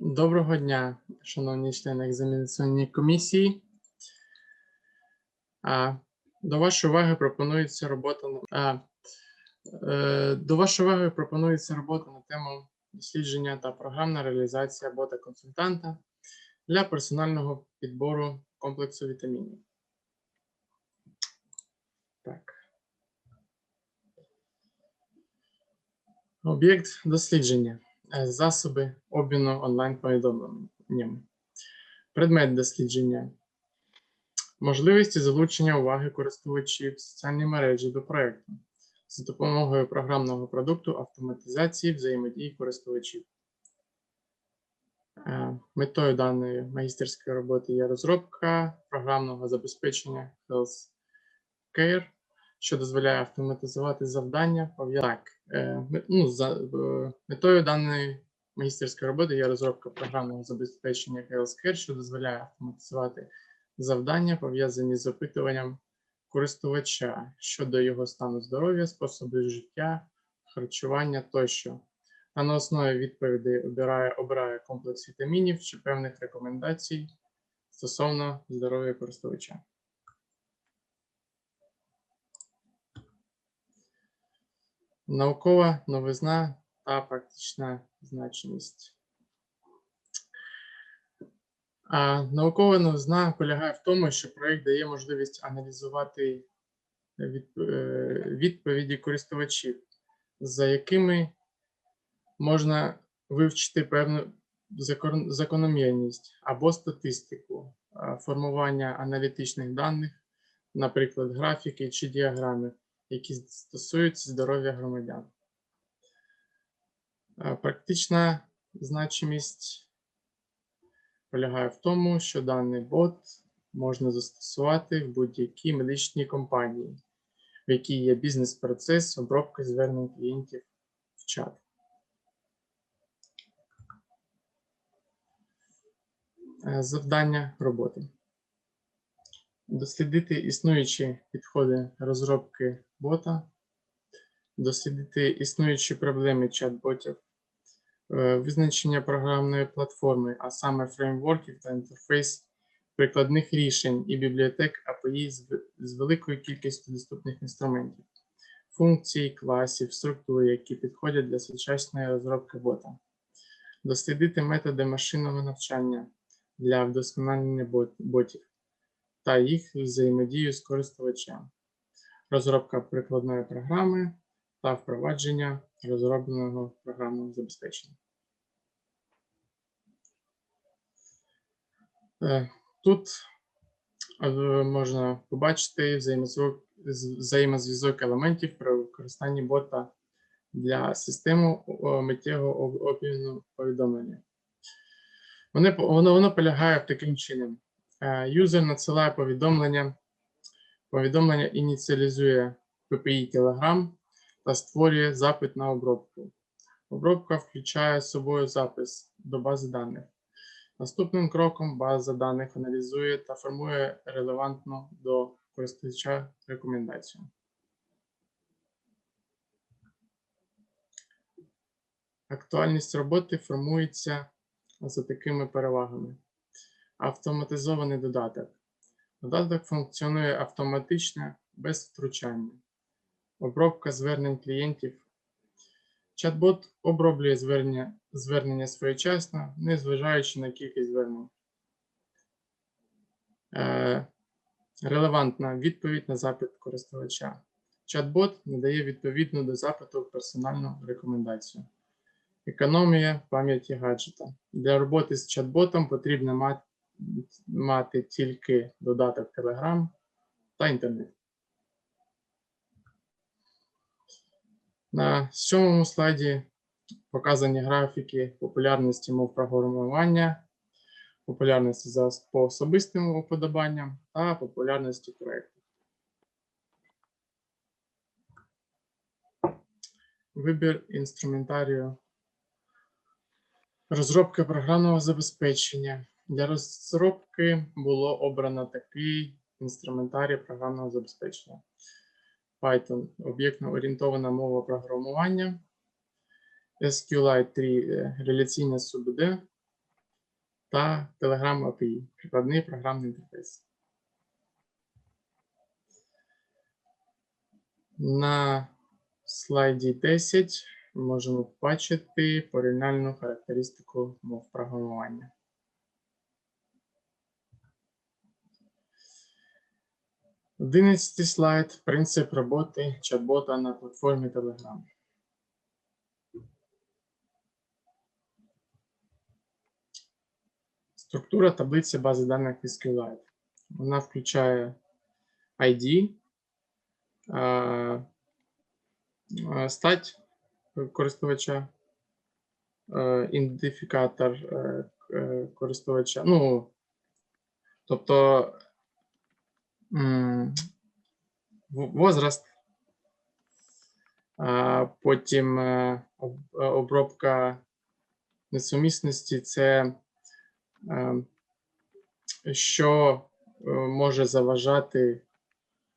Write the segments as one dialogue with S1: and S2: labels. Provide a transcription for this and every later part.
S1: Доброго дня, шановні члени екзаменаційної комісії. А, До вашої уваги пропонується робота на- а, е, до вашої уваги пропонується робота на тему дослідження та програмна реалізація бота консультанта для персонального підбору комплексу вітамінів. Так. Об'єкт дослідження. Е, Засоби обміну онлайн-повідомленнями. Предмет дослідження. Можливості залучення уваги користувачів соціальні мережі до проєкту за допомогою програмного продукту автоматизації взаємодії користувачів. Е, Метою даної магістерської роботи є розробка програмного забезпечення Health Care, що дозволяє автоматизувати завдання. Так, е, ну, за, е, метою даної магістерської роботи є розробка програмного забезпечення Healthcare, що дозволяє автоматизувати завдання, пов'язані з опитуванням користувача щодо його стану здоров'я, способу життя, харчування тощо. А на основі відповідей обирає, обирає комплекс вітамінів чи певних рекомендацій стосовно здоров'я користувача. Наукова новизна та практична значимість. А наукова новизна полягає в тому, що проєкт дає можливість аналізувати е, відповіді користувачів, за якими можна вивчити певну закономірність або статистику формування аналітичних даних, наприклад, графіки чи діаграми, які стосуються здоров'я громадян. Е, Практична значимість полягає в тому, що даний бот можна застосувати в будь-якій медичній компанії, в якій є бізнес-процес обробки звернень клієнтів в чат. Е, Завдання роботи. Дослідити існуючі підходи розробки бота, дослідити існуючі проблеми чат-ботів, е, визначення програмної платформи, а саме фреймворків та інтерфейс прикладних рішень і бібліотек API з, великою кількістю доступних інструментів, функцій, класів, структур, які підходять для сучасної розробки бота, дослідити методи машинного навчання для вдосконалення бот- ботів та їх взаємодію з користувачем, розробка прикладної програми та впровадження розробленого програмного забезпечення. Е, Тут е, можна побачити взаємозв'язок елементів при використанні бота для системи миттєвого об- обміну повідомлення. Воно, воно полягає таким чином. Е, Юзер надсилає повідомлення, повідомлення ініціалізує PPI Telegram та створює запит на обробку. Обробка включає з собою запис до бази даних. Наступним кроком база даних аналізує та формує релевантну до користувача рекомендацію. Актуальність роботи формується за такими перевагами. Автоматизований додаток. Додаток функціонує автоматично без втручання. Обробка звернень клієнтів. Чат-бот оброблює звернення, звернення своєчасно, незважаючи на кількість звернень. Е, релевантна відповідь на запит користувача. Чат-бот надає відповідну до запиту персональну рекомендацію. Економія пам'яті гаджета. Для роботи з чат-ботом потрібно мати, мати тільки додаток Telegram та інтернет. На сьомому слайді показані графіки популярності мов програмування, популярності за по особистим уподобанням та популярності проєкту. Вибір інструментарію. Розробка програмного забезпечення. Для розробки було обрано такий інструментарій програмного забезпечення. Python об'єктно орієнтована мова програмування, SQLite 3 е, реляційна СУБД, та Telegram API, прикладний програмний інтерфейс. На слайді 10 можемо побачити порівняльну характеристику мов програмування. Одинадцятий слайд. Принцип роботи чат-бота на платформі Telegram. Структура таблиці бази даних SQLite. Вона включає ID, стать користувача, ідентифікатор е, е, користувача. Ну, тобто возраст, потім е, е, обробка несумісності це е, що може заважати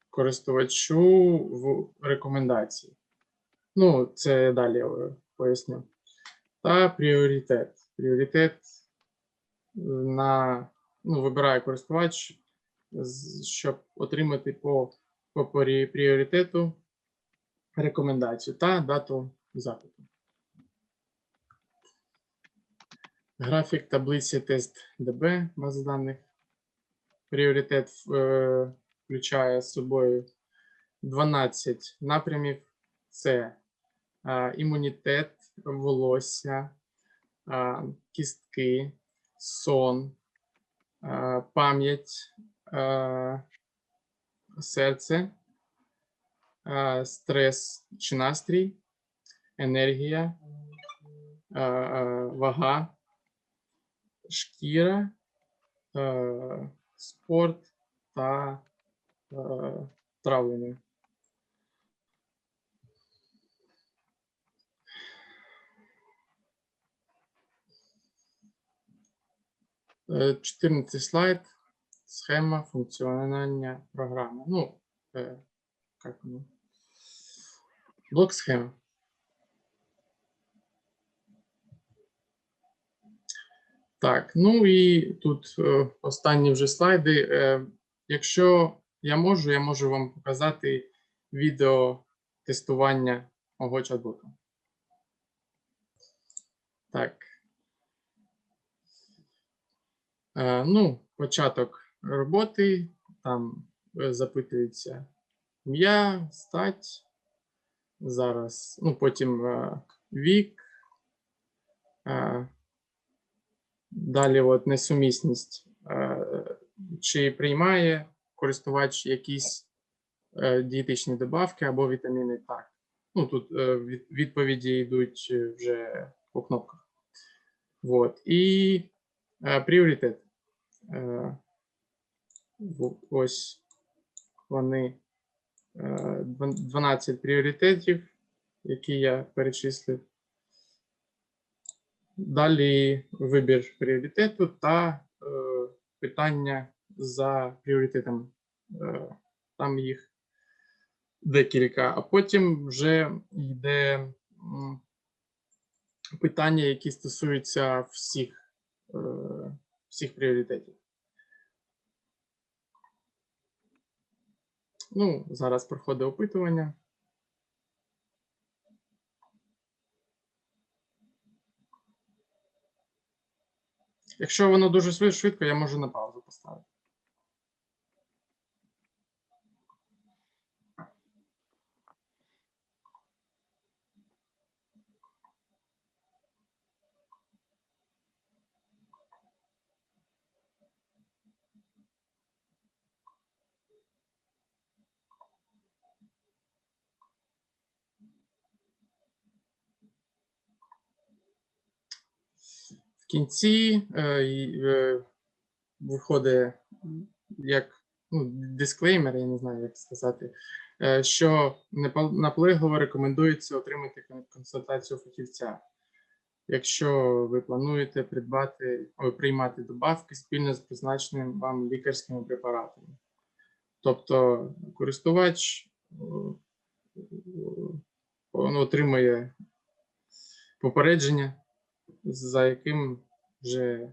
S1: користувачу в рекомендації. Ну, це я далі поясню. Та пріоритет. Пріоритет на ну, вибирає користувач, щоб отримати по, по пріоритету рекомендацію та дату запиту. Графік таблиці тест ДБ бази даних. Пріоритет е, включає з собою 12 напрямів. Це е, імунітет, волосся, е, кістки, сон, е, пам'ять, серце, стрес чи настрій, енергія, вага, шкіра, спорт та травлення. Е, 14 слайд. Схема функціонування програми. Ну, е, як воно? Блок схеми. Так, ну і тут е, останні вже слайди. Е, якщо я можу, я можу вам показати відео тестування мого чат-бота. Так. Е, ну, початок роботи. Там е, запитується ім'я, стать. Зараз, ну, потім е, вік. Е, Далі от несумісність. Чи приймає користувач якісь дієтичні добавки або вітаміни? Так. Ну, тут відповіді йдуть вже по кнопках. Вот. І пріоритет. Е, в- Ось вони е, 12 пріоритетів, які я перечислив. Далі вибір пріоритету та е, питання за пріоритетами. Е, там їх декілька, а потім вже йде питання, які стосуються всіх, е, всіх пріоритетів. Ну, зараз проходить опитування. Якщо воно дуже швид- швидко, я можу на паузу поставити. Кінці е, е, виходить як ну, дисклеймер, я не знаю, як сказати, е, що наполегливо рекомендується отримати консультацію фахівця. Якщо ви плануєте придбати, приймати добавки спільно з призначеним вам лікарськими препаратами. Тобто користувач отримує попередження, за яким вже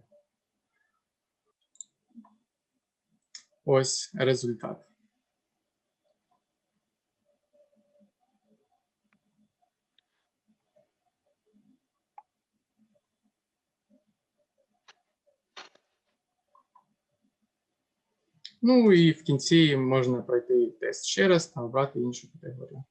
S1: ось результат. Ну і в кінці можна пройти тест ще раз та обрати іншу категорію.